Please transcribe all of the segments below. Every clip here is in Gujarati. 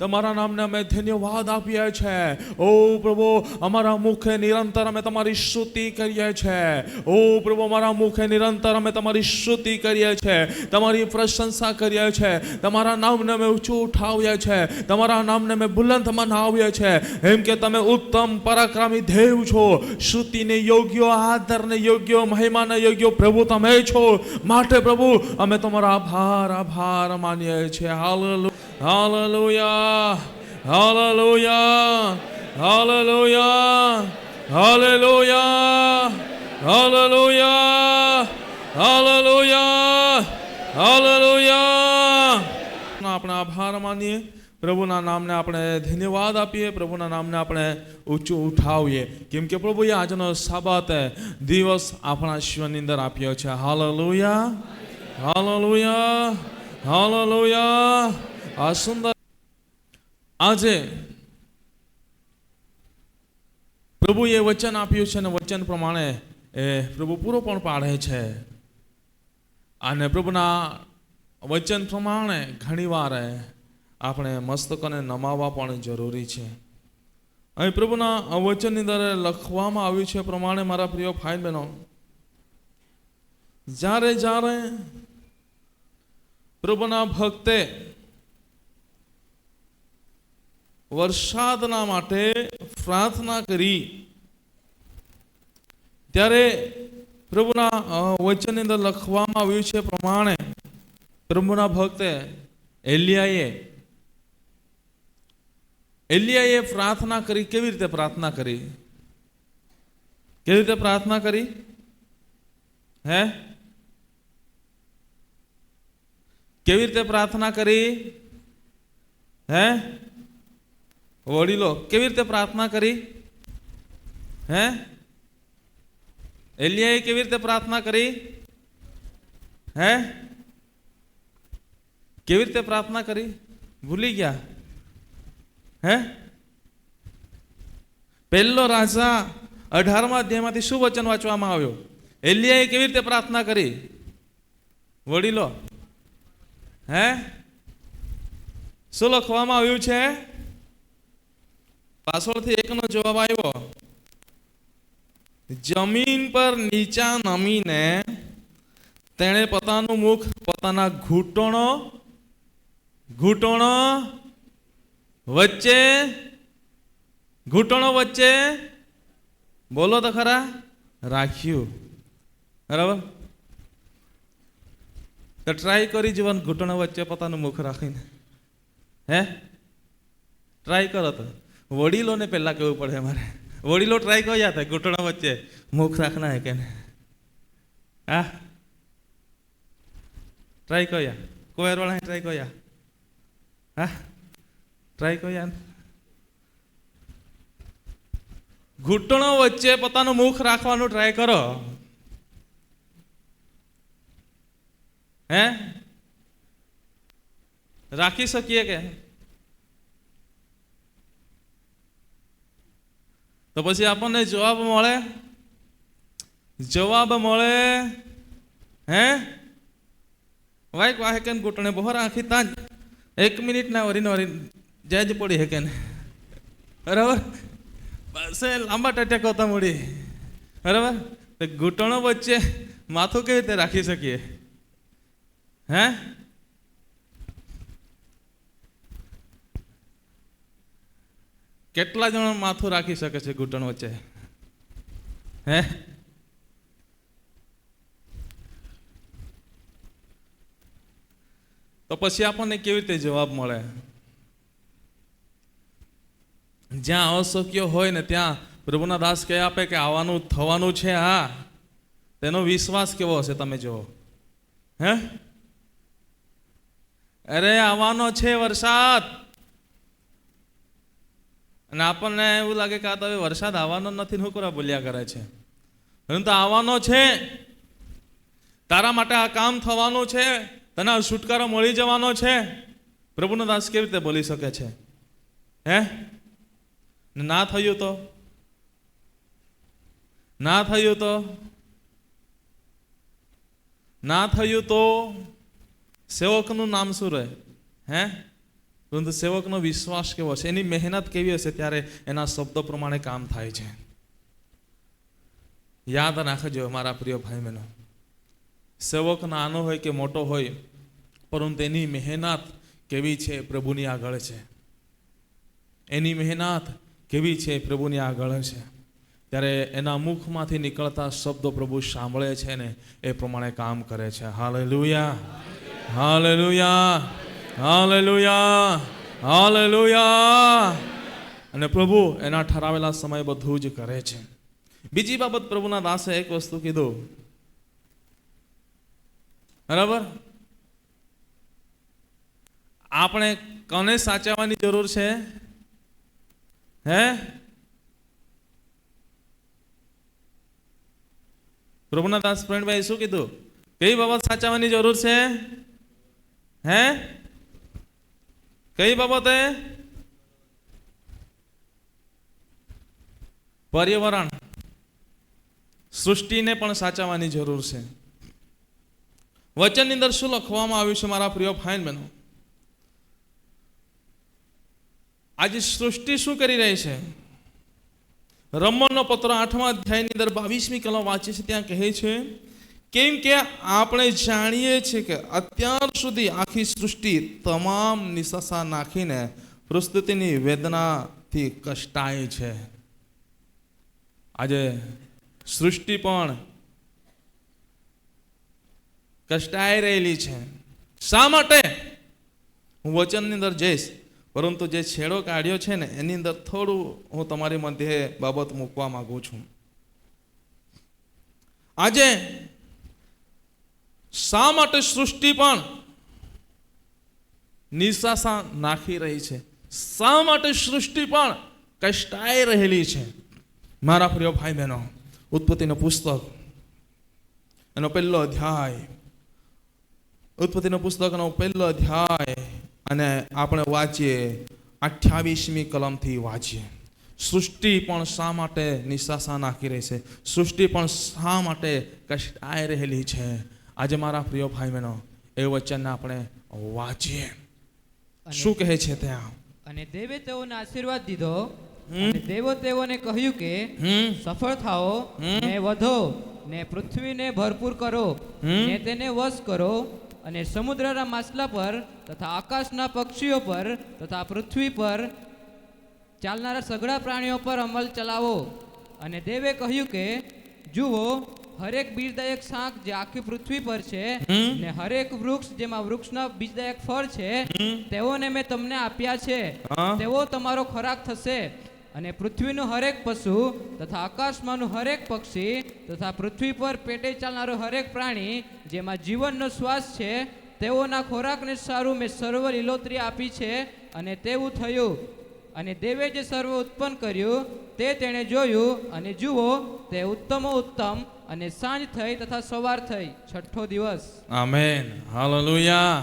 તમારા નામને અમે ધન્યવાદ આપીએ છીએ ઓ પ્રભુ, અમારા મુખે નિરંતર અમે તમારી સ્તુતિ કરીએ છીએ ઓ પ્રભુ, અમારા મુખે નિરંતર અમે તમારી સ્તુતિ કરીએ છીએ તમારી પ્રશંસા કરીએ છીએ તમારા નામને અમે ઊંચું ઉઠાવીએ છીએ તમારા નામને અમે બુલંદ મનાવીએ છીએ એમ કે તમે ઉત્તમ પરાક્રમી દેવ છો. શ્રુતિને યોગ્ય, આદરને યોગ્ય, મહિમાને યોગ્ય પ્રભુ તમે છો. માટે પ્રભુ, અમે તમારો આભાર આભાર માનીએ છીએ. હાલેલુ hallelujah hallelujah hallelujah hallelujah hallelujah hallelujah hallelujah આપણે આભાર માનીએ. પ્રભુના નામને આપણે ધન્યવાદ આપીએ. પ્રભુના નામને આપણે ઊંચું ઉઠાવીએ. કેમ કે પ્રભુએ આજનો સાબત દિવસ આપણા ઈશ્વરની અંદર આપ્યો છે. હાલેલુયા હાલેલુયા હાલેલુયા આ સુંદર આજે પ્રભુએ વચન આપ્યું છે અને વચન પ્રમાણે એ પ્રભુ પૂરો પણ પાડે છે. અને પ્રભુના વચન પ્રમાણે ઘણીવાર આપણે મસ્તકોને નમાવવા પણ જરૂરી છે. અહીં પ્રભુના વચનની અંદર લખવામાં આવ્યું છે પ્રમાણે, મારા પ્રિય ભાઈ બહેનો, જ્યારે જ્યારે પ્રભુના ભક્તે વરસાદના માટે પ્રાર્થના કરી. ત્યારે પ્રભુના વચનની અંદર લખવામાં આવ્યું છે પ્રમાણે પ્રભુના ભક્તે એલિયાએ એલિયાએ પ્રાર્થના કરી, કેવી રીતે પ્રાર્થના કરી? કેવી રીતે પ્રાર્થના કરી? હે? કેવી રીતે પ્રાર્થના કરી? હે? વડીલો, કેવી રીતે પ્રાર્થના કરી? હે? એલિયાએ કેવી રીતે પ્રાર્થના કરી? હે? કેવી રીતે પ્રાર્થના કરી? ભૂલી ગયા. હે? પહેલો રાજા અઢારમા અધ્યાયમાંથી શું વચન વાંચવામાં આવ્યું? એલિયાએ કેવી રીતે પ્રાર્થના કરી? વડીલો, હે? શું લખવામાં આવ્યું છે? પાછળથી એકનો જવાબ આવ્યો, જમીન પર નીચા નમીને તેણે પોતાનું મુખ, પોતાના ઘૂંટણો ઘૂંટણો વચ્ચે ઘૂંટણો વચ્ચે, બોલો તો ખરા, રાખ્યું. બરાબર? તો ટ્રાય કરી જીવન ઘૂંટણો વચ્ચે પોતાનું મુખ રાખીને. હે? ટ્રાય કરો તો. વડીલોને પહેલાં કહેવું પડે મારે. વડીલો ટ્રાય કર્યા હતા ઘૂંટણો વચ્ચે. મુખ રાખના હે કે? હા? ટ્રાય કર્યા. કોયરવાળા ટ્રાય કર્યા. હા? ટ્રાય કર્યા? ઘૂંટણો વચ્ચે પોતાનું મુખ રાખવાનું ટ્રાય કરો. હે? રાખી શકીએ કે? તો પછી આપણને જવાબ મળે? જવાબ મળે, હે? વાઈક વાહે કે ઘૂંટણે બહુ રાખી તાજ એક મિનિટ ના વરીને વરી જય જ પડી હે કે ને બરાબર? બસ એ લાંબા ટટેકો તો મળી બરાબર? તો ઘૂંટણો વચ્ચે માથું કેવી રીતે રાખી શકીએ? હે? કેટલા જણ માથું રાખી શકે છે ઘૂંટણ વચ્ચે? હે? તો પછી આપણને કેવી રીતે જવાબ મળે? જ્યાં અશક્ય હોય ને ત્યાં પ્રભુના દાસ કહે આપે કે આવવાનું થવાનું છે, હા. તેનો વિશ્વાસ કેવો હશે તમે જુઓ. હે? અરે, આવવાનો છે વરસાદ. અને આપણને એવું લાગે કે આ તો હવે વરસાદ આવવાનો નથી હું કરવા બોલ્યા કરે છે? પરંતુ આવવાનો છે. તારા માટે આ કામ થવાનું છે. તને છુટકારો મળી જવાનો છે. પ્રભુનો દાસ કેવી રીતે બોલી શકે છે? હે? ના થયું તો? ના થયું તો? ના થયું તો? સેવકનું નામ શું રહે? હે? પરંતુ સેવકનો વિશ્વાસ કેવો છે? એની મહેનત કેવી હશે ત્યારે એના શબ્દો પ્રમાણે કામ થાય છે. યાદ રાખજો મારા પ્રિય ભાઈ બહેનો સેવક નાનો હોય કે મોટો હોય પરંતુ એની મહેનત કેવી છે પ્રભુની આગળ છે. એની મહેનત કેવી છે પ્રભુની આગળ છે. ત્યારે એના મુખમાંથી નીકળતા શબ્દો પ્રભુ સાંભળે છે ને એ પ્રમાણે કામ કરે છે. હાલેલુયા. હાલેલુયા. Hallelujah hallelujah. અને પ્રભુ એના ઠરાવેલા સમય બધું જ કરે છે. બીજી બાબત પ્રભુના દાસે એક વસ્તુ કીધું. બરાબર? આપણે કોને સાચવવાની જરૂર છે? હે? પ્રભુના દાસ ફ્રેન્ડભાઈ શું કીધું? કઈ બાબત સાચવવાની જરૂર છે? હે? કઈ બાબતે? પર્યાવરણ. સૃષ્ટિને પણ સાચવવાની જરૂર છે. વચનની અંદર શું લખવામાં આવ્યું છે મારા પ્રિય ફાઇન બહેનો? આજે સૃષ્ટિ શું કરી રહી છે? રમણનો પત્ર આઠમા અધ્યાયની અંદર બાવીસમી કલમ વાંચી છે, ત્યાં કહે છે કેમ કે આપણે જાણીએ છીએ કે અત્યાર સુધી આખી સૃષ્ટિ તમામ નિશાસા નાખીને પ્રસ્તુતિની વેદનાથી કષ્ટાય છે. આજે સૃષ્ટિ પણ કષ્ટાઈ રહેલી છે. શા માટે? હું વચનની અંદર જઈશ, પરંતુ જે છેડો કાઢ્યો છે ને, એની અંદર થોડું હું તમારી મધ્યે બાબત મૂકવા માગું છું. આજે શા માટે સૃષ્ટિ પણ નિશાસા નાખી રહી છે? શા માટે સૃષ્ટિ પણ કષ્ટાઈ રહેલી છે? મારા પ્રિય ભાઈ બહેનો, ઉત્પત્તિનું પુસ્તક, એનો પહેલો અધ્યાય, ઉત્પત્તિનું પુસ્તકનો પહેલો અધ્યાય, અને આપણે વાંચીએ, અઠ્યાવીસમી કલમથી વાંચીએ. સૃષ્ટિ પણ શા માટે નિશાસા નાખી રહી છે? સૃષ્ટિ પણ શા માટે કષ્ટાઈ રહેલી છે? આજે મારા પ્રિય ભાઈ બહેનો એ વચનને આપણે વાંચીએ. શું કહે છે ત્યાં અને દેવે તેઓને આશીર્વાદ દીધો. અને દેવો તેઓને કહ્યું કે સફળ થાઓ ને વધો ને પૃથ્વીને ભરપૂર કરો ને તેને વશ કરો અને સમુદ્રના માછલા પર તથા આકાશના પક્ષીઓ પર તથા પૃથ્વી પર ચાલનારા સઘળા પ્રાણીઓ પર અમલ ચલાવો. અને દેવે કહ્યું કે જુઓ હરેક બીજદાયક શાક જે આખી પૃથ્વી પર છે ને હરેક વૃક્ષ જેમાં વૃક્ષના બીજદાયક ફળ છે તેઓને મેં તમને આપ્યા છે. તેઓ તમારો ખોરાક થશે. અને પૃથ્વીનું હરેક પશુ તથા આકાશમાંનું હરેક પક્ષી તથા પૃથ્વી પર પેટે ચાલનારું હરેક પ્રાણી જેમાં જીવનનો શ્વાસ છે તેઓના ખોરાકને સારું મેં સર્વ લીલોતરી આપી છે અને તેવું થયું. અને દેવે જે સર્વ ઉત્પન્ન કર્યું, તે તેણે જોયું અને જુઓ, તે ઉત્તમો ઉત્તમ અને સાંજ થઈ તથા સવાર થઈ. છઠ્ઠો દિવસ. આમેન. હાલેલુયા.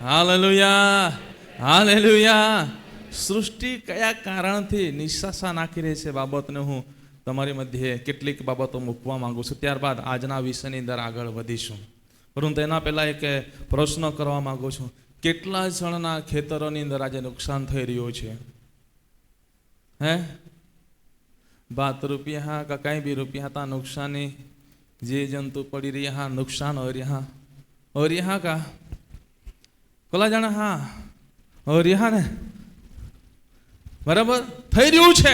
હાલેલુયા. હાલેલુયા. સૃષ્ટિ કયા કારણથી નિશાસા નાખી રહી છે બાબતને હું તમારી મધ્યે કેટલીક બાબતો મૂકવા માંગુ છું. ત્યારબાદ આજના વિષયની અંદર આગળ વધીશું. પરંતુ એના પહેલાં એક પ્રશ્ન કરવા માગું છું. કેટલા જણના ખેતરોની અંદર આજે નુકસાન થઈ રહ્યું છે? હે બાત રૂપિયા કા કાંઈ બી રૂપિયા હતા નુકસાની जीव जंतु पड़ी रही यहाँ नुकसान और यहाँ और यहाँ का કોલા જાણે હા और यहाँ ને બરાબર થઈ રહ્યું છે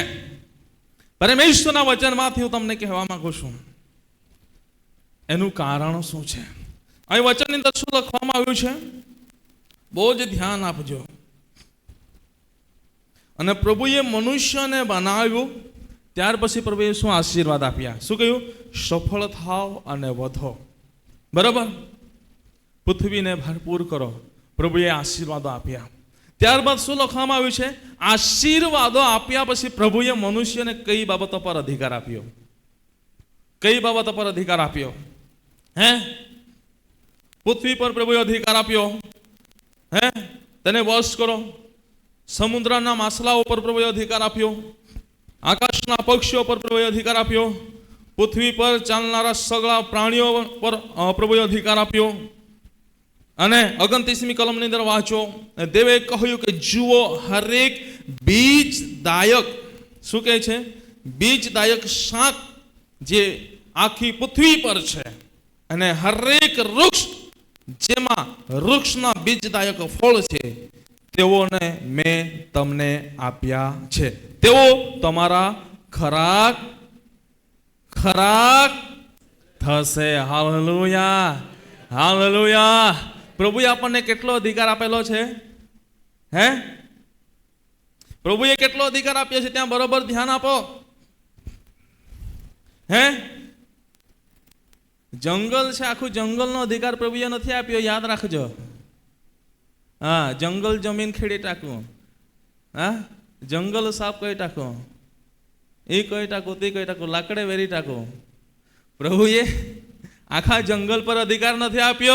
પરમેશ્વરના વચનમાંથી હું તમને કહેવા માંગુ છું એનું કારણ શું છે અહીં વચનની અંદર શું લખવામાં આવ્યું છે બહુ જ ધ્યાન આપજો અને પ્રભુએ મનુષ્યને બનાવ્યું. ત્યાર પછી પ્રભુએ શું આશીર્વાદ આપ્યા? શું કહ્યું? સફળ થાવ અને વધો. બરાબર? પૃથ્વીને ભરપૂર કરો. પ્રભુએ આશીર્વાદો આપ્યા. ત્યારબાદ શું લખવામાં આવ્યું છે? આશીર્વાદો આપ્યા પછી પ્રભુએ મનુષ્યને કઈ બાબતો પર અધિકાર આપ્યો? કઈ બાબતો પર અધિકાર આપ્યો? હે? પૃથ્વી પર પ્રભુએ અધિકાર આપ્યો? હે? તેને વશ કરો. સમુદ્રના માછલાઓ પર પ્રભુએ અધિકાર આપ્યો, આકાશના પક્ષીઓ પર પ્રભુએ અધિકાર આપ્યો, પૃથ્વી પર ચાલનારા સગળા પ્રાણીઓ પર પ્રભુએ અધિકાર આપ્યો. અને ઓગણત્રીસમી કલમની અંદર વાંચો દેવે કહ્યું કે, જુઓ હરેક બીજદાયક. શું કહે છે? બીજદાયક શાક જે આખી પૃથ્વી પર છે અને હરેક વૃક્ષ જેમાં વૃક્ષના બીજદાયક ફળ છે. તેઓને મેં તમને આપ્યા છે. તેઓ તમારા ખરાક ખરાક થશે. Hallelujah hallelujah. પ્રભુએ આપણને કેટલો અધિકાર આપેલો છે? હે? પ્રભુએ કેટલો અધિકાર આપ્યો છે? ત્યાં બરોબર ધ્યાન આપો. હે? જંગલ છે, આખું જંગલનો અધિકાર પ્રભુએ નથી આપ્યો. યાદ રાખજો. હા, જંગલ જમીન ખેડી ટાંકવું. હા, જંગલ સાફ કરી ટાંકો એ કહી ટાંકો તે કહી ટાકો લાકડે વેરી ટાંકો પ્રભુએ આખા જંગલ પર અધિકાર નથી આપ્યો.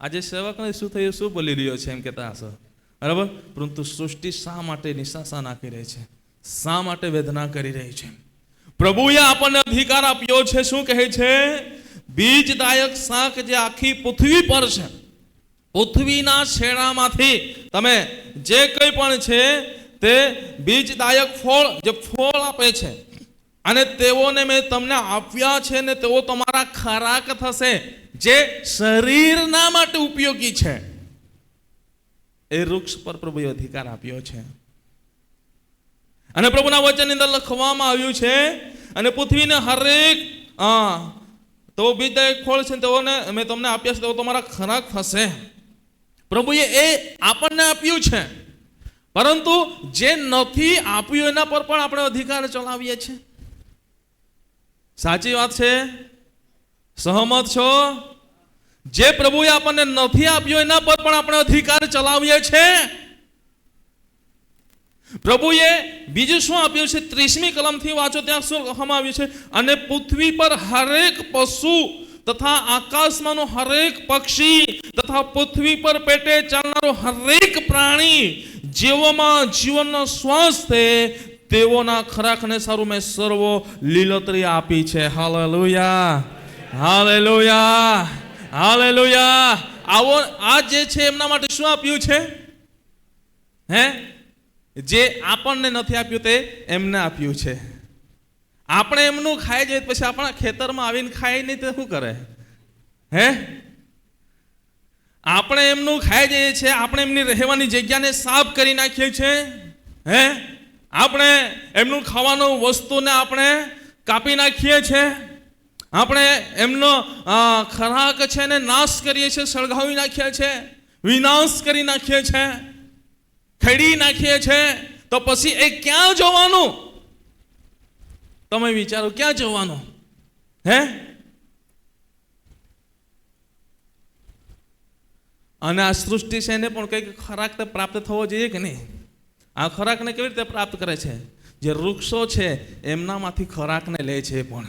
આજે સેવકને શું થયું? શું બોલી રહ્યો છે એમ કહેતા હશો? બરાબર? પરંતુ સૃષ્ટિ શા માટે નિશાસા નાખી રહી છે? શા માટે વેદના કરી રહી છે? પ્રભુએ આપણને અધિકાર આપ્યો છે, શું કહે છે? બીજદાયક શાક જે આખી પૃથ્વી પર છે. પૃથ્વીના છેડામાંથી તમે જે કંઈ પણ છે, તે બીજદાયક ફળ, જે ફળ આપે છે, અને તેઓને મેં તમને આપ્યા છે ને તેઓ તમારા ખરાક થશે, જે શરીરના માટે ઉપયોગી છે. એ વૃક્ષ પર પ્રભુએ અધિકાર આપ્યો છે. અને પ્રભુના વચનની અંદર લખવામાં આવ્યું છે, અને પૃથ્વીને હરેક તો બીજદાયક ફળ છે તેઓને મેં તમને આપ્યા છે, તેઓ તમારા ખરાક થશે. પ્રભુએ એ આપણને આપ્યું છે. પરંતુ જે નથી આપ્યું એના પર પણ આપણે અધિકાર ચલાવીએ છીએ. સાચી વાત છે? સહમત છો? જે પ્રભુએ આપણને નથી આપ્યો એના પર પણ આપણે અધિકાર ચલાવીએ છીએ. પ્રભુએ બીજું શું આપ્યું છે? ત્રીસમી કલમથી વાંચો, ત્યાં શું કહેવામાં આવ્યું છે? અને પૃથ્વી પર હરેક પશુ તથા આકાશમાંનું હરેક પક્ષી તથા પૃથ્વી પર પેટે ચાલનારો હરેક પ્રાણી જેઓમાં જીવનનો શ્વાસ છે, તેઓના ખરાકને સારું મેં સર્વો લીલોતરી આપી છે. હાલેલુયા. હાલેલુયા. હાલેલુયા. આવો, આ જે છે એમના માટે શું આપ્યું છે? હે? જે આપણને નથી આપ્યું તે એમને આપ્યું છે. આપણે એમનું ખાઈ જઈએ પછી આપણા ખેતરમાં આવીને ખાઈ નહીં તો શું કરે? હે? આપણે એમનું ખાઈ જઈએ છીએ, આપણે એમની રહેવાની જગ્યાને સાફ કરી નાખીએ છીએ, હે? આપણે એમનું ખાવાનું વસ્તુને આપણે કાપી નાખીએ છીએ, આપણે એમનો ખરાક છે ને નાશ કરીએ છીએ, સળગાવી નાખીએ છીએ, વિનાશ કરી નાખીએ છીએ, ખેડી નાખીએ છીએ, તો પછી એ ક્યાં જવાનું? તમે વિચારો, ક્યાં જવાનો? હે? અને આ સૃષ્ટિ છે એને પણ કંઈક ખોરાક પ્રાપ્ત થવો જોઈએ કે નહીં? આ ખોરાકને કેવી રીતે પ્રાપ્ત કરે છે? જે વૃક્ષો છે, એમનામાંથી ખોરાકને લે છે પણ.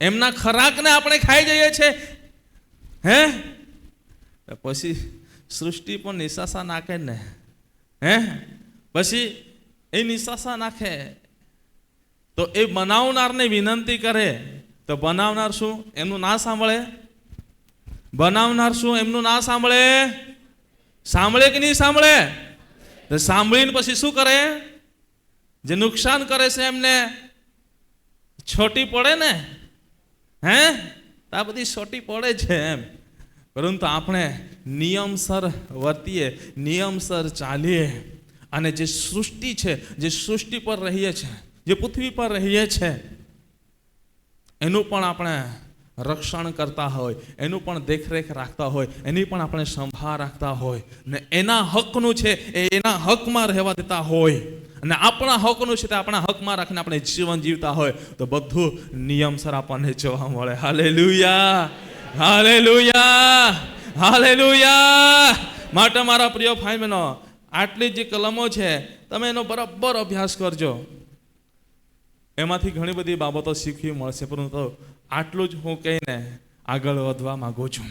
એમના ખોરાકને આપણે ખાઈ જઈએ છીએ હે? પછી સૃષ્ટિ પણ નિશાસા નાખે ને. હે? પછી એ નિશાસા નાખે. તો એ બનાવનારને વિનંતી કરે, તો બનાવનાર શું? એમનું ના સાંભળે? બનાવનાર શું? એમનું ના સાંભળે? સાંભળે કે નહીં સાંભળે? તો સાંભળીને પછી શું કરે? જે નુકસાન કરે છે એમને, છોટી પડે ને? હે? આ બધી છોટી પડે છે એમ. પરંતુ આપણે નિયમસર વર્તીએ નિયમસર ચાલીએ. અને જે સૃષ્ટિ છે, જે સૃષ્ટિ પર રહીએ છે જે પૃથ્વી પર રહીએ છે, એનું પણ આપણે રક્ષણ કરતા હોય, એનું પણ દેખરેખ રાખતા હોય, એની પણ આપણે સંભાળ રાખતા હોય. ને એના હકનું છે એ એના હકમાં રહેવા દેતા હોય. અને આપણા હકનું છે તે આપણા હકમાં રાખીને આપણે જીવન જીવતા હોય. તો બધું નિયમસર આપણને જોવા મળે. હાલે લુયા હાલે લુયા હાલે લુયા માટે મારા પ્રિય બહેનો આટલી જે કલમો છે, તમે એનો બરાબર અભ્યાસ કરજો. એમાંથી ઘણી બધી બાબતો શીખવી મળશે, પરંતુ આટલું જ હું કહીને આગળ વધવા માગું છું.